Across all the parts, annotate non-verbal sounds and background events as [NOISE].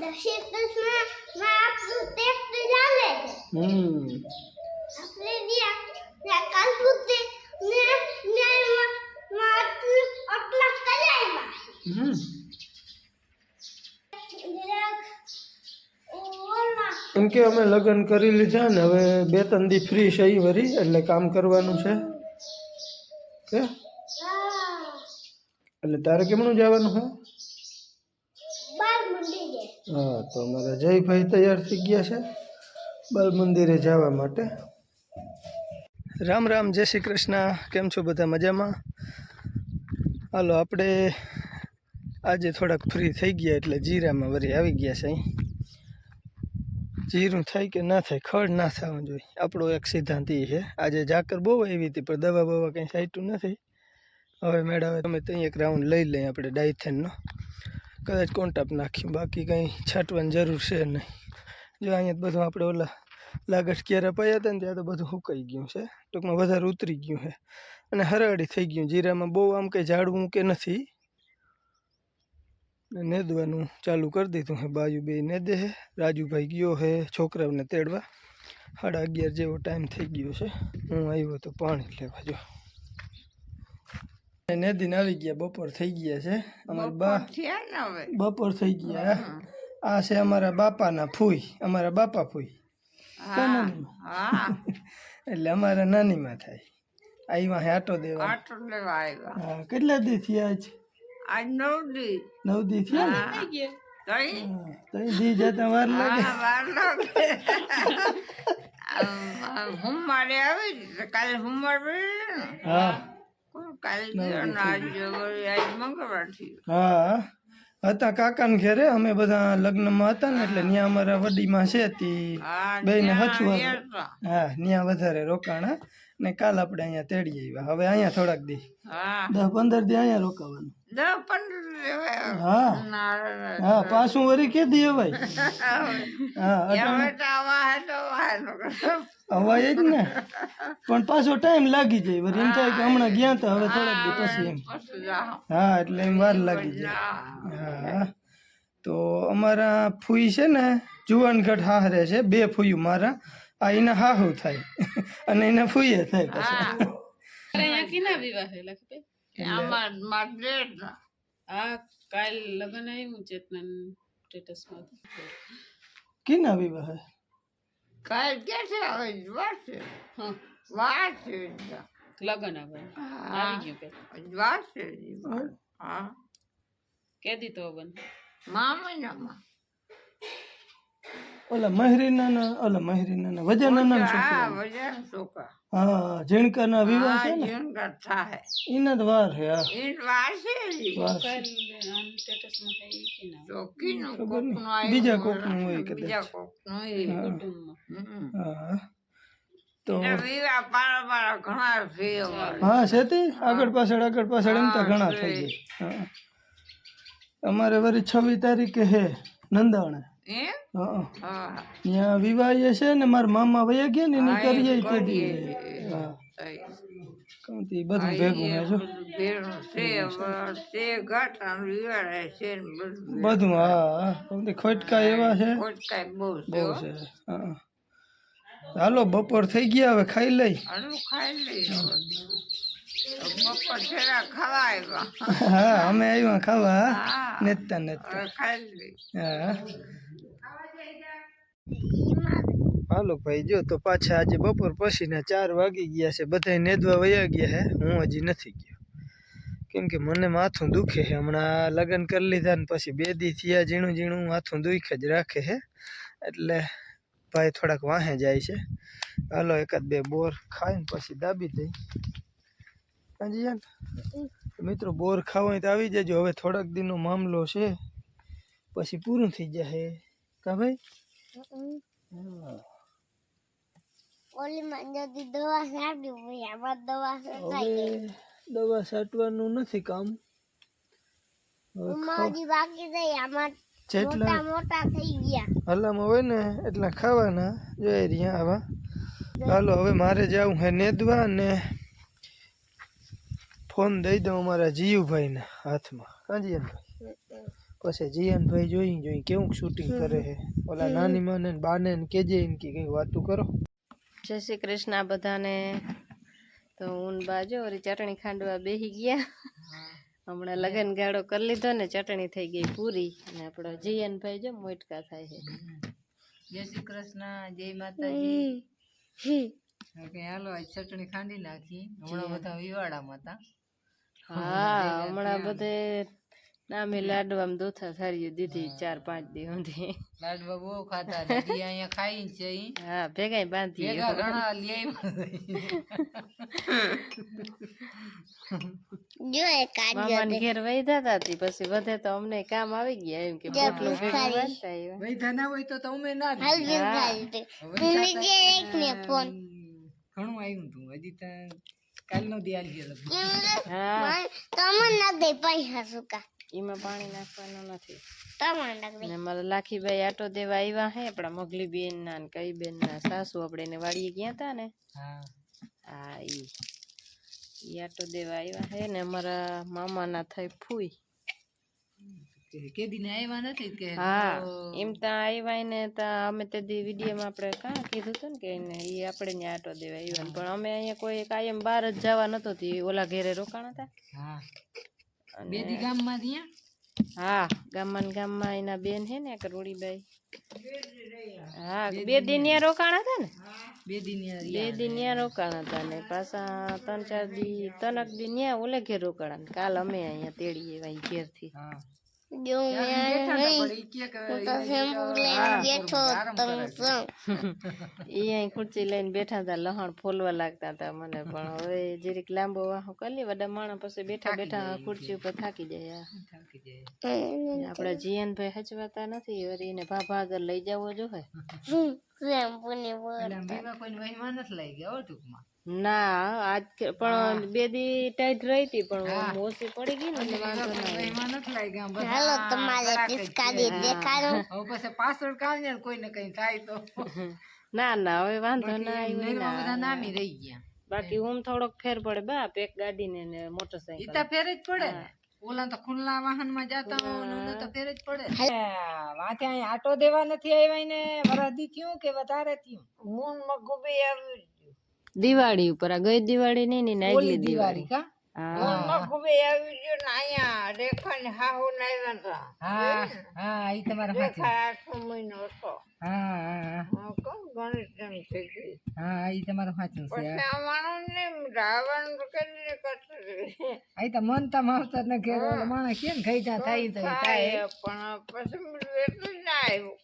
શ્રી કૃષ્ણમાં આપણું ટેસ્ટ ચાલે છે હમ આપણે ત્યાં ત્યાં કાલપુતે ને ને માં આટલું કરાવ્યા હમ એમ કે અમે લગ્ન કરી લીધા ને હવે બે ત્રણ દી ફ્રી છે વરી એટલે કામ કરવાનું છે કે એટલે તારે કેમનું જવાનું છે હા, તો અમારા જયભાઈ તૈયાર થઈ ગયા છે બાલ મંદિરે જવા માટે. રામ રામ, જય શ્રી કૃષ્ણ. કેમ છો બધા મજામાં? હાલો, આપણે આજે થોડાક ફ્રી થઈ ગયા એટલે જીરામાં વળી આવી ગયા છે અહીં. જીરું થાય કે ના થાય, ખડ ના થવું જોઈએ. આપણો એક સિદ્ધાંત એ છે. આજે ઝાકર બહુ આવી હતી, પણ દવા બવા કંઈ સાઈટું નથી. હવે મેળવે તમે ત્યાં એક રાઉન્ડ લઈ લઈએ આપણે ડાયથેનનો. કદાચ કોન્ટાપ નાખ્યું. બાકી કંઈ છાંટવાની જરૂર છે નહીં. જો અહીંયા બધું આપણે ઓલા લાગટ ક્યારે પાયા હતા ને ત્યાં તો બધું સુકાઈ ગયું છે. ટૂંકમાં વધારે ઉતરી ગયું છે. અને હરાડી થઈ ગયું. જીરામાં બહુ આમ કંઈ ઝાડવું કે નથી. નેદવાનું ચાલુ કરી દીધું હે બાજુ બે નેદે હે રાજુભાઈ ગયો હે છોકરાઓને તેડવા. સાડા અગિયાર જેવો ટાઈમ થઈ ગયો છે. હું આવ્યો તો પાણી લેવા જો. નેદીને આવી ગયા બપોર થઈ ગયા છે. અમારા બા બપોર થઈ ગયા. આ છે અમારા બાપાના ફૂઈ અમારા બાપા ફૂઈ. હા હા. એટલે અમારા નાનીમાં થાય. આઈમાં આટો દેવા. આટો લેવા આવ્યા હા કેટલા દી થયા છે આજ નવ દી. નવ દી થયા ને? હા. તઈ? હા, દી જતા વાર લાગે. હા વાર લાગે. હું મારે આવી કાલે સોમવાર મારે હા. હા હતા કાકાને ઘેરે અમે બધા લગ્નમાં હતા ને એટલે ત્યાં અમારા વડીમાં છે તી હા ને ત્યાં હા ત્યાં વધારે રોકાણા ને કાલ આપણે અહીંયા તેડી આવ્યા. હવે અહીંયા થોડાક દી. દસ પંદર દી અહીંયા રોકાવાનું. પાછું વરી કે દે ભાઈ [LAUGHS] હવાય જ ને. પણ પાછો ટાઈમ લાગી જાય. વરી એમ થાય કે હમણાં ગયા તા હવે થોડાક દી પછી એમ. હા એટલે એમ વાર લાગી જાય. હા. તો અમારા ફૂઈ છે ને જુવાનગઢ હાહરે છે બે ફૂયું મારા. આ એના હાહુ થાય. [LAUGHS] અને એના ફૂઈએ થાય પછી. આમાં આ કાલ લગન આવ્યું ચેતન સ્ટેટસમાં કીના વિવાહ? હે? કાલ કે છે. હવે વાર છે વાર છે લગન આવે આવી ગયું કે? છે. હા. કે દીધો બન મા મહિનામાં ઓલા મહેરીના ના ઓલા મહેરીના ના વજાના ના હા છોકરા વજન છોકરા. હા ઝીણકાના વિવાહ છે ને? જીવનગઢ થાય. એના જ વાર હે. હા ઇન વાર છે બીજા કોકનું હોય કે બીજા કોકનું હોય. કુટુંબમાં હા. તો વિવાહ પારા પારા ઘણા છે અમારે. હા છે તે આગળ પાછળ આગળ પાછળ એમ તો ઘણા થઈ જાય અમારે વરી છવ્વીસ તારીખે હે નંદાણા. હા. વિવાહ છે ને મારા મામા વયા ગયા ને એની કરીએ. હા. બધું ભેગું હે જો. તે છે બધું. હા ખોટકા એવા છે. કોઈ બહુ છે બહુ છે હા. હાલો બપોર થઈ ગયા હવે ખાઈ લઈ. ખાઈ લઈએ. હા અમે આવ્યા ખાવા નેતા હાલો ભાઈ જો તો પાછા આજે બપોર પછીના ચાર વાગી ગયા છે. બધા નેદવા વયા ગયા હે. હું હજી નથી ગયો. કેમ કે મને માથું દુખે છે હમણાં લગ્ન કરી લીધા ને પછી બે દી થયા ઝીણું ઝીણું માથું દુખે જ રાખે છે એટલે ભાઈ થોડાક વાહે જાય છે. હાલો એકાદ બે બોર ખાઈને પછી દાબી દઈ. મિત્રો બોર ખાવા તો આવી જજો. હવે થોડાક દિનનો મામલો છે. પછી પૂરું થઈ જશે. કા ભાઈ? ઓલી દવા ભાઈ આમાં દવા દવા છાંટવાનું નથી કામ. ઉમાજી બાકી થઈ આમાં જેટલા મોટા થઈ ગયા. હલામાં હોય ને એટલા ખાવાના. જોઈ રહ્યા આવા. ચાલો હવે મારે જવું હે નેદવા ને ફોન દઈ દઉં અમારા જીયુભાઈના હાથમાં. કાંજીયનભાઈ પછી જીયનભાઈ જોઈ જોઈ કેવું શૂટિંગ કરે છે. ઓલા નાની માને બાને કેજે એમ કે કંઈક વાતું કરો. જય શ્રી કૃષ્ણ બધાને. તો ઊન ને ઓરી ચટણી ખાંડવા બેહી ગયા. હમણાં લગન ગાળો કરી લીધો ને ચટણી થઈ ગઈ પૂરી. અને આપણો જીયનભાઈ જો મોટકા થાય છે. જય શ્રી કૃષ્ણ જય માતાજી. કે હાલો આજ ચટણી ખાંડી નાખી. હમણાં બધા વિવાડામાં હતા. હા હમણાં બધે નામે લાડવામાં દોથા સારી દીધી ચાર પાંચ દી સુધી લાડવા બહુ ખાતા ને ઈ અહીંયા ખાઈ છે ઈ. હા ભેગા બાંધી ભેગા ઘણા લઈ [LAUGHS] જો એ કાઢ્યો મામાને ઘેર વૈધા હતા તી પછી વધે તો અમને કામ આવી ગયા એમ કે પોટલું ભેગું બાંધતા આવ્યા વૈધા ના હોય તો તમે ના જ. હાલ બિલ ખાલી મમ્મી જે એક ને ફોન. ઘણું આવ્યું તું હજી તો કાલનો દી હા. તમને ના દે પૈસા સુકા એમાં પાણી નાખવાનું નથી. તમને નાખ દે. ને મારા લાખીભાઈ આટો દેવા આવ્યા હે આપણા મગલી બેન ના ને કઈ બેન ના સાસુ આપણે એને વાડીએ ગયા તા ને. હા. હા ઈ. ઈ આટો દેવા આવ્યા હે ને અમારા મામા ના થઈ ફૂઈ. કે આવ્યા નથી કે હા એમ ત્યાં આવ્યા ને ત્યાં અમે તે દી વિડીયોમાં આપણે કાં કીધું હતું ને કે એને ઈ આપણે ને આટો દેવા આવ્યા પણ અમે અહીંયા કોઈ કાયમ બહાર જ જવા નતો થી ઓલા ઘેરે રોકાણા હતા. હા. બે દી ગામમાં ત્યાં હા ગામમાં ગામમાં એના બેન હે ને એક રોડીબાઈ. હા બે દિન ત્યાં રોકાણા હતા ને? બે દિન બે ત્યાં રોકાણા હતા ને. પાછા ત્રણ ચાર દી ત્રણક દિન ત્યાં ઓલે ઘેર રોકાણા કાલ અમે અહીંયા તેડીએ એવા ઘેરથી હા. ખુરચી લઈને બેઠા હતા લહણ ફોલવા લાગતા હતા મને પણ હવે જરીક લાંબો વાહો કરી લે વડા માણસ પછી બેઠા બેઠા ખુરચી ઉપર થાકી જાય આપડા જીયનભાઈ હચવાતા નથી વળી એને ભાભા આગળ લઈ જવો જોઈએ ની બોલ એટલે આમ બીમાં કોઈને વહીમાં નથી લઈ ગયા હો ટૂંકમાં. ના આજ પણ બે દી ટાઈટ રહી હતી પણ ઓછી પડી ગઈ ને વાંધો ના હાલો તમારે પિચકારી દેખાડો. [LAUGHS] હવે પછી પાછળ કામ ને કોઈને કઈ થાય તો. ના ના હવે વાંધો ના આવ્યો નહીમાં બધા નામી રહી ગયા. બાકી હું થોડોક ફેર પડે બા પેક ગાડી ને મોટરસાઇકલ ઈ તો ફેર જ પડે ને? ઓલા તો ખુલ્લા વાહનમાં જતા હોય ને તો ફેર જ પડે. ને. વાંચે અહીં આટો દેવા નથી આવ્યા ને વરાદી થયું કે વધારે થયું. મૂન મગુબી આવ્યું દિવાળી ઉપર આ ગઈ દિવાળી નહીં ને ને ઓલી આગલી દિવાળી દિવાળી કા? હા. હા હા આઠ મહિનો સાચું હા હા હા. ઈ તમારું સાચું છે. આ તો મન તમ આવતા ઘેર માણસ કેમ ખાઈ જા થાય તો ઈ થાય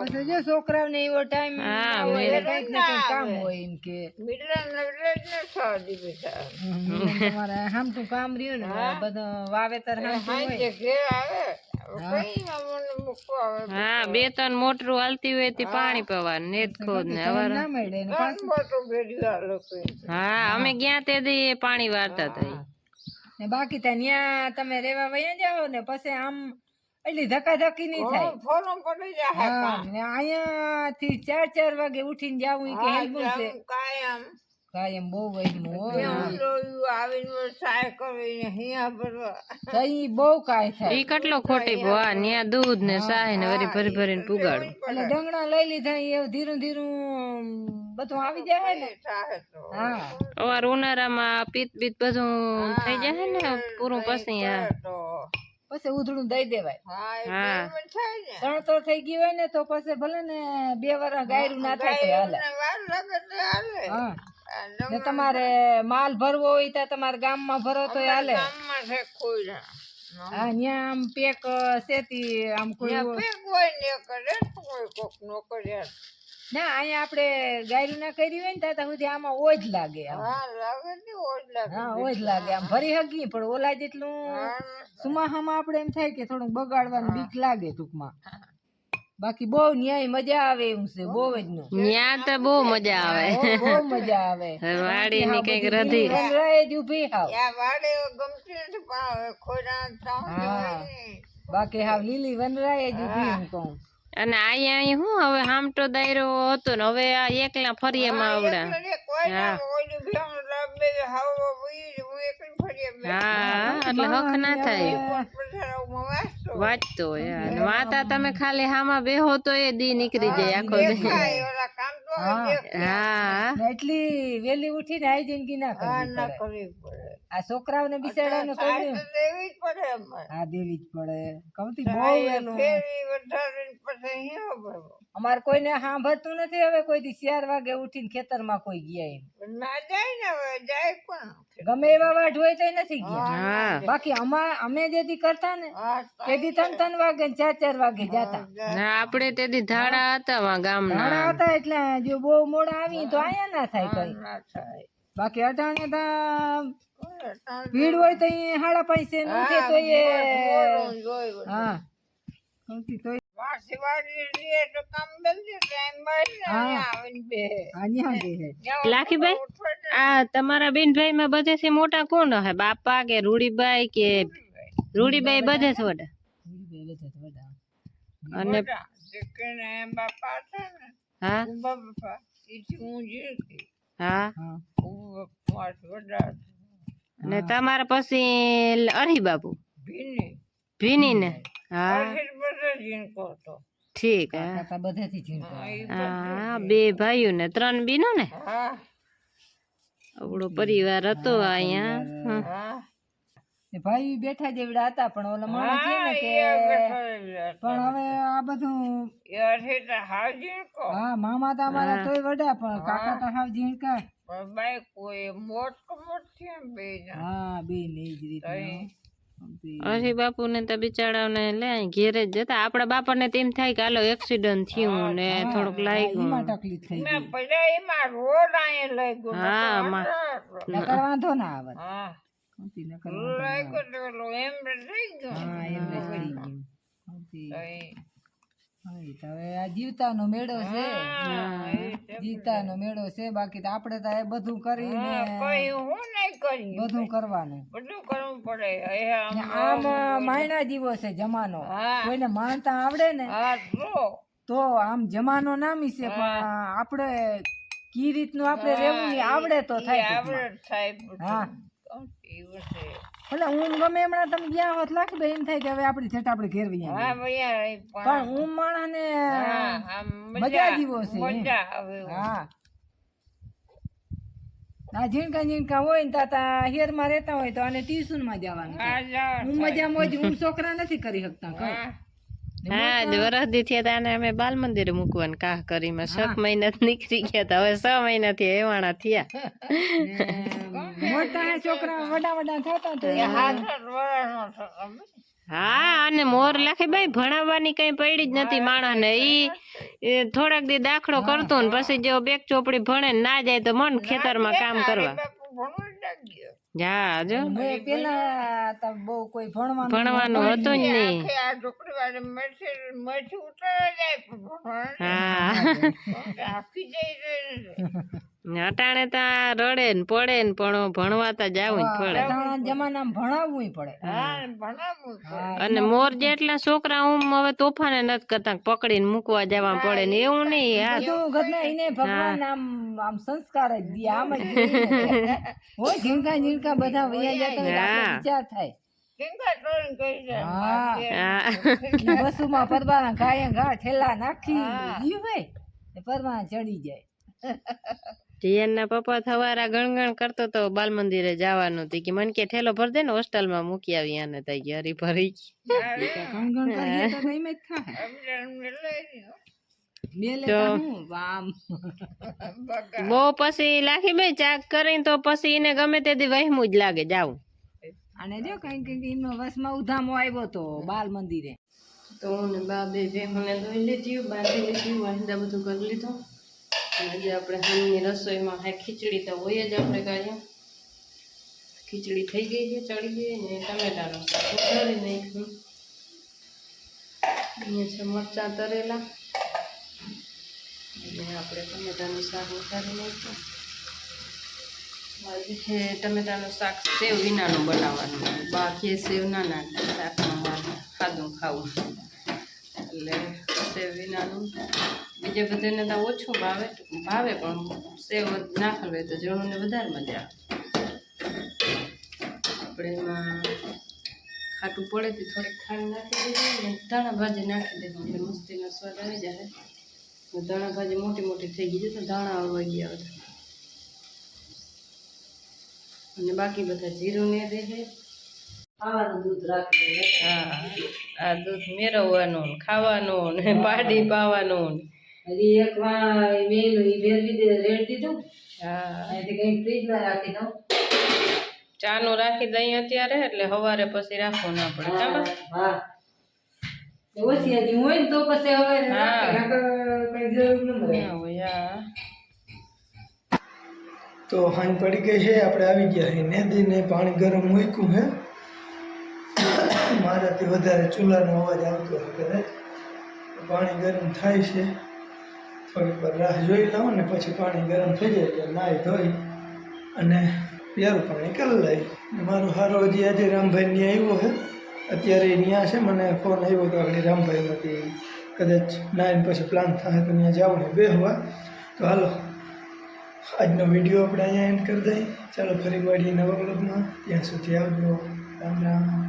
પછી જો છોકરાઓને એવો ટાઈમ હા, ને કંઈક કામ હોય એમ કે. હમ, તમારે હામતું કામ રહ્યું ને બધું વાવેતર હા. બે ત્રણ મોટરું હાલતી હોય તે પાણી પીવાનું ને અવાર ના ને હા અમે ગયા તે દી પાણી વાર્તા થઈ બાકી ત્યાં તમે રેવા વયા જાઓ ને પછી આમ એટલી ધકાધકી નહીં થાય. ફોરમ પડી જાય અહીંયા થી ચાર ચાર વાગે ઉઠીને જાવું કે હેલ્પ છે કાયમ બહુ હોય. તો ઈ બહુ કાય થાય. ઈ કેટલો ખોટી ભવા ન્યા દૂધ ને સાય ને વરી ભરી ભરીને પુગાડું. એટલે ડંગણા લઈ લીધા એ ધીરું ધીરું બધું આવી જાય ને. હા અવાર ઉનાળામાં પીત પીત બધું થઈ જાય ને પૂરું પછી હા પછી ઉધડું દઈ દેવાય. હા ત્રણ થઈ ગયું હોય ને તો પછી ભલે ને બે વાર ગાયરું ના થાય હાલે. હા ને તમારે માલ ભરવો હોય તો તમારે ગામમાં ભરો તો હાલે. હા ન્યા આમ પેક સેતી આમ કોઈ ના અહીંયા આપણે ગાયરું ના કરી હોય ને ત્યાં સુધી આમાં ઓજ લાગે આમ. હા ઓજ લાગે. આમ. ભરી હગી પણ ઓલા જેટલું સુમાહામાં આપણે એમ થાય કે થોડુંક બગાડવાનું બીક લાગે ટૂંકમાં. બાકી બહુ ન્યાય મજા આવે એવું છે બહુ જ નું. ન્યા તો બહુ મજા આવે. [LAUGHS] બહુ મજા આવે. વાડી ની કંઈક રધી. રહે જ ઊભી હાવ. હા. બાકી હાવ લીલી વનરાય જ ઊભી હું કહું. અને અહીંયા અહીં હું હવે હામટો દાયરો હતો ને હવે આ એકલા ફરીએમાં આવડા. હા હા. એટલે હક ના થાય. વાંચતો હોય હા. તમે ખાલી હામાં બેહો તો એ દી નીકળી જાય આખો હા એટલી વેલી ઉઠીને આઈ જિંદગી ના કરવી પડે. આ છોકરાઓને બિચારાને કોઈ હા દેવી જ પડે. કમથી બહુ વેલું. અમારે કોઈને સાંભળતું નથી હવે કોઈ દી ચાર વાગે ઉઠીને ખેતરમાં કોઈ ગયા એમ. ગમે એવા વાઢ હોય તો નથી ગયા. બાકી અમાર અમે જે દી કરતા ને તે દી ત્રણ ત્રણ વાગે ને ચાર ચાર વાગે જતા. ના આપણે દી ધાડા હતા વા ગામના. નાના હતા એટલે જો બહુ મોડા આવી તો આયા ના થાય કઈ. બાકી અટાણે તો ભીડ હોય તો સાડા હાડા પૈસે ન ઉઠે તો એ હે. લાખીભાઈ આ તમારા બેનભાઈ માં બધેથી મોટા કોણ હે? બાપા કે રૂડીબાઈ કે રૂડીબાઈ બધે જ વડા? બધા. અને હા? હા હા. અને તમારા પછી અરી બાપુ? ભીની. ને હા. ઠીક હા. કાકા બધેથી ઝીણકા. હા બે ભાઈઓ ને ત્રણ બીનો ને? આપણો પરિવાર હતો અહીંયા. હા. એ ભાઈ બેઠા જેવડા હતા પણ ઓલા માણસ છે ને કે પણ હવે આ બધું હા મામા તો અમારા તોય વડા પણ કાકા તો હાવ ઝીણકા. હા બે ને ઈ જ રીતે અરી બાપુ ને તો બિચારાને લે ઘેરે જ જતા. આપડા બાપા ને તેમ થાય કે હાલો એક્સિડન્ટ થયું ને થોડુંક લાગ્યું. એમાં તકલીફ થઈ ગઈ. હા વાંધો ના આવે. ગયું. તો હવે આ જીવતાનો મેળો છે. જીવતાનો મેળો છે. બાકી તો આપણે તો એ બધું કરીને બધું કરવાનું. ને આમ માયણા જીવો છે જમાનો. કોઈને માનતા આવડે ને તો આમ જમાનો નામી છે પણ આપણે કી રીતનું આપણે રહેવું આવડે તો થાય. હા. એટલે ઊંઘ ગમે હમણાં તમે ગયા હોત લાખી બેન એમ થાય કે હવે આપણી છેટ આપણે ઘેર વહી. પણ ઊંઘ માણસ ને મજા જીવો છે હા. આ ઝીણકા ઝીણકા હોય ને તાતા હેરમાં રહેતા હોય તો આને ટ્યુશનમાં જવાનું હું મજા મોજ હું છોકરા નથી કરી શકતા કઈ. હા. વરસદી થયા હતા અને અમે બાલ મંદિરે મૂકવાનું કાહ કરીમાં છ મહિના નીકળી ગયા હતા હવે છ મહિના થી એવાણા થયા. મોટા છોકરા વડા વડા થતા તો હા અને મોર લાખે ભાઈ ભણાવવાની કઈ પડી જ નથી માણસ ને ઈ એ થોડાક દી દાખલો કરતો ને પછી જો બેક ચોપડી ભણે ના જાય તો મન ખેતરમાં કામ કરવા. જા જો પેલા તો બહુ કોઈ ભણવાનું ભણવાનું હતું જ નહીં. હા. અટાણે તો આ રડે ને પડે ને પણ ભણવા તો જાવું જ પડે. જમાનામાં ભણાવવું પડે. અને મોર જેટલા છોકરા હું હવે તોફાને નથી કરતા કે પકડીને મૂકવા જવા પડે ને એવું નહીં એને ભગવાન આમ આમ સંસ્કાર જ દે આમ જ [LAUGHS] હોય ઝીણકા ઝીણકા બધા વયા જતા હોય વિચાર થાય. વસુમાં પરવાના ગાય ઘા ઠેલા નાખી પરબાના ચડી જાય. [LAUGHS] જીયન પપ્પા થવારા ગણગણ કરતો તો બાલ મંદિરે જવાનું હતું કે મને કે ઠેલો ભર દે ને હોસ્ટેલમાં મૂકી આવી આને તઈ ગયા હરી ભરી બહુ પછી લાખી ભાઈ ચાક કરીને તો પછી એને ગમે તે દી વહેમું જ લાગે જાવું અને જો કઈ કઈ એનો વસમાં ઉધામો આવ્યો તો બાલ મંદિરે તો હું ને બા બે ભેહુંને ધોઈ લીધી બાંધી લીધી વાંદા બધું કરી લીધું. આજે આપણે હાલની રસોઈમાં હા ખીચડી તો હોય જ આપણે કાંઈ. ખીચડી થઈ ગઈ છે, ચડી ગઈ ને ટમેટાનું શાક ઉતારી નાખ્યું. અહીંયા છે મરચાં તરેલા. અને આપણે ટમેટાનું શાક ઉતારી નાખ્યું. છે ટમેટાનું શાક સેવ વિનાનું બનાવવાનું. બાકી સેવ ના શાકમાં ખાધું ખાવું. એટલે સેવ વિનાનું બીજે બધાને તો ઓછું ભાવે ભાવે પણ સેવ નાખેલ હોય તો જણુંને વધારે મજા આપણે એમાં ખાટું પડે તો થોડીક ખાંડ નાખી અને ધાણા ભાજી નાખી દેવું. એટલે મસ્તીનો સ્વાદ આવી જાય. ધાણા ભાજી મોટી મોટી થઈ ગઈ છે તો ધાણા આવવા ગયા બધા. અને બાકી બધા જીરું ને દે છે ખાવાનું દૂધ રાખી હા આ દૂધ મેળવવાનું ને ખાવાનું ને પાડી પાવાનું ને. હજી એક વાર વેલું એ ભેરવી દે રેડ દીધું. હા. કઈ ફ્રીજમાં રાખી દઉં. ચાનું રાખી દઈએ અત્યારે એટલે સવારે પછી રાખવું ના પડે. બરાબર હા. એ ઓછી હજી હોય ને તો પછી હવે કઈ જરૂર ન પડે. ના હોય તો હાંજ પડી ગઈ છે આપણે આવી ગયા છે નદીને પાણી ગરમ મૂક્યું હે મારાથી વધારે ચૂલાનો અવાજ આવતો કદાચ પાણી ગરમ થાય છે. થોડીક વાર રાહ જોઈ લઉં ને પછી પાણી ગરમ થઈ જાય એટલે નાહી ધોઈ અને પ્યારું પાણી કરી લઈ. મારો હારો હજી આજે રામભાઈ ત્યાં આવ્યો છે. અત્યારે ત્યાં છે મને ફોન આવ્યો તો રામભાઈ રામભાઈમાંથી કદાચ નાઈને પછી પ્લાન થાય તો ત્યાં જવું ને બેહવા. તો હાલો, આજનો વીડિયો આપણે અહીંયા એન્ડ કરી દઈએ. ચાલો ફરી મળીએ નવા બ્લોગમાં ત્યાં સુધી આવજો. રામ રામ.